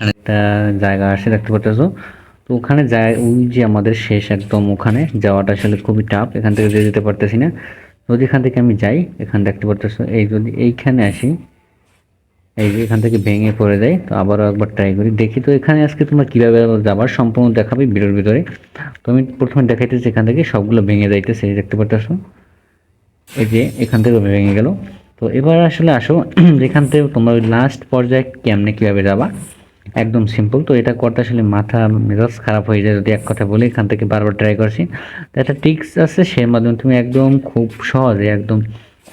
একটা জায়গা আছে দেখতে পাচ্ছ তো ওখানে যায়, ওই যে আমাদের শেষ একদম ওখানে যাওয়াটা আসলে খুবই টাফ এখান থেকে যেতে যেতে পারতেছি না। যদি এখান থেকে আমি যাই, এখানে দেখতে পাচ্ছ এই যদি এইখানে আসি, এই যে এখান থেকে ভেঙে পড়ে যায় তো আবারও একবার ট্রাই করি। দেখি তো এখানে আজকে তোমরা কীভাবে যাবার সম্পূর্ণ দেখাবে ভিডিওর ভিতরে। তো আমি প্রথমে দেখাইতেছি এখান থেকে, সবগুলো ভেঙে যাইতেছে দেখতে পাচ্ছ এই যে এখান থেকে ভেঙে গেল। তো এবার আসলে আসো, যেখান থেকে তোমরা ওই লাস্ট পর্যায়ে কেমনে কীভাবে যাবা। একদম সিম্পল তো এটা করতে আসলে মাথা, মেজাজ খারাপ হয়ে যায় যদি এক কথা বলি, এখান থেকে বারবার ট্রাই করছি। তো একটা টিক্স আছে সে মাধ্যমে তুমি একদম খুব সহজে একদম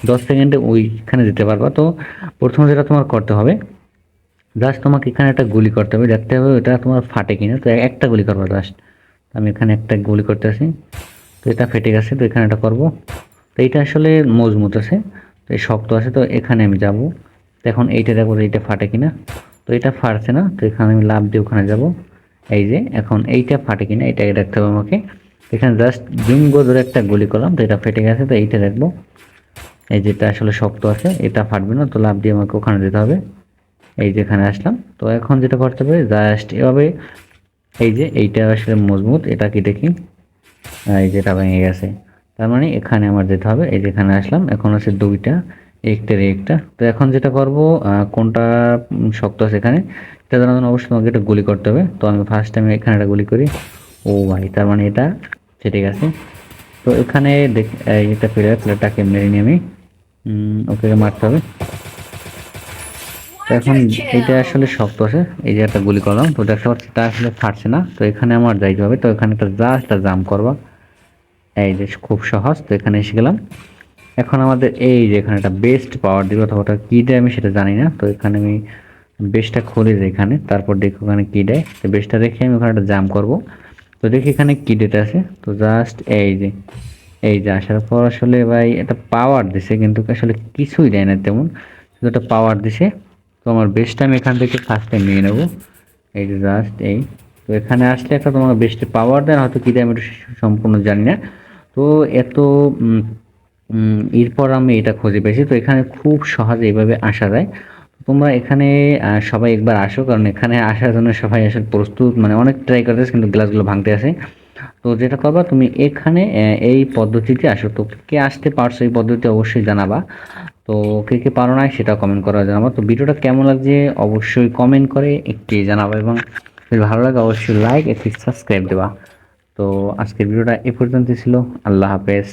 দশ সেকেন্ডে ওইখানে যেতে পারবা। তো প্রথমে যেটা তোমার করতে হবে জাস্ট তোমাকে এখানে একটা গুলি করতে হবে, দেখতে হবে ওটা তোমার ফাটে কিনা। তো একটা গুলি করবা জাস্ট আমি এখানে একটা গুলি করতে আসি। তো এটা ফেটে গেছে, তো এখানে এটা করব। তো এটা আসলে মজবুত আছে, তো শক্ত আছে, তো এখানে আমি যাব। তো এখন এইটা দেখব এইটা ফাটে কিনা? তো এটা ফাটছে না, তো এখানে আমি লাভ দিয়ে ওখানে যাব। এই যে, এখন এইটা ফাটে কিনা, এটাকে দেখতে হবে আমাকে। এখানে জাস্ট জুঙ্গ ধরে একটা গুলি করলাম, তো এটা ফেটে গেছে, তো এইটা দেখব। এই যেটা আসলে শক্ত আছে, এটা ফাটবে না, তো লাভ দিয়ে আমাকে ওখানে যেতে হবে। এই যে এখানে আসলাম, তো এখন যেটা করতে হবে জাস্ট এভাবে, এই যে এইটা আসলে মজবুত, এটা কি দেখি? এই যেটা ভেঙে গেছে। তার মানে এখানে আমার যেতে হবে, এই যে এখানে আসলাম, এখন আছে দুইটা। একটার একটা। তো এখন যেটা করব কোনটা শক্ত আছে এখানে এটা জানার জন্য অবশ্যই তোমাকে একটা গুলি করতে হবে। তো আমি ফার্স্ট টাইম এখানে একটা গুলি করি। ও ভাই, তার মানে এটা ঠিক আছে তো এখানে দেখ এটা ফিরে প্লেটটাকে মেরে নিয়ে আমি। ওকে মারতে হবে। তো এখন এটা আসলে শক্ত আছে, এই যে একটা গুলি করলাম। তো দেখতে পাচ্ছি তা আসলে ফাটছে না। তো এখানে আমার যাইতে হবে। তো এখানে একটা জাস্ট একটা জাম করবা। এই যে খুব সহজ। তো এখানে এসে গেলাম। এখন আমাদের এই যে এখানে একটা বেস্ট পাওয়ার দিবে অথবা ওটা কী দেয় আমি সেটা জানি না। তো এখানে আমি বেস্টটা খুলে এখানে, তারপর দেখি ওখানে কী দেয়। তো বেস্টটা দেখে আমি ওখানে একটা জাম করব। তো দেখি এখানে কী ডেটা আছে। তো জাস্ট এই যে এই যে আসার পর আসলে ভাই এটা পাওয়ার দিছে কিন্তু আসলে কিছুই দেয় না তেমন। শুধু একটা পাওয়ার দিছে। তো আমার বেস্টটা আমি এখান থেকে ফার্স্ট টাইম নিয়ে নেব। এই যে জাস্ট এই। তো এখানে আসলে একটা তোমার বেস্টে পাওয়ার দেয় হয়তো কী দেয় আমি এটা সম্পূর্ণ জানি না। তো এত এরপর আমি এটা খুঁজে পেয়েছি। তো এখানে খুব সহজে এইভাবে আসা যায়। তোমরা এখানে সবাই একবার আসো, কারণ এখানে আসার জন্য সবাই আসলে প্রস্তুত মানে অনেক ট্রাই করতেছে, কিন্তু গ্লাসগুলো ভাঙতে আসে তো যেটা করবা, তুমি এখানে এই পদ্ধতিতে আসো। তো কে আসতে পারছ এই পদ্ধতি অবশ্যই জানাবা। তো কে কে পারো না সেটা কমেন্ট করা জানাব তো ভিডিওটা কেমন লাগছে অবশ্যই কমেন্ট করে একটি জানাব এবং ভালো লাগে অবশ্যই লাইক একটি সাবস্ক্রাইব দেবা। তো আজকের ভিডিওটা এ পর্যন্ত ছিল। আল্লাহ হাফেজ।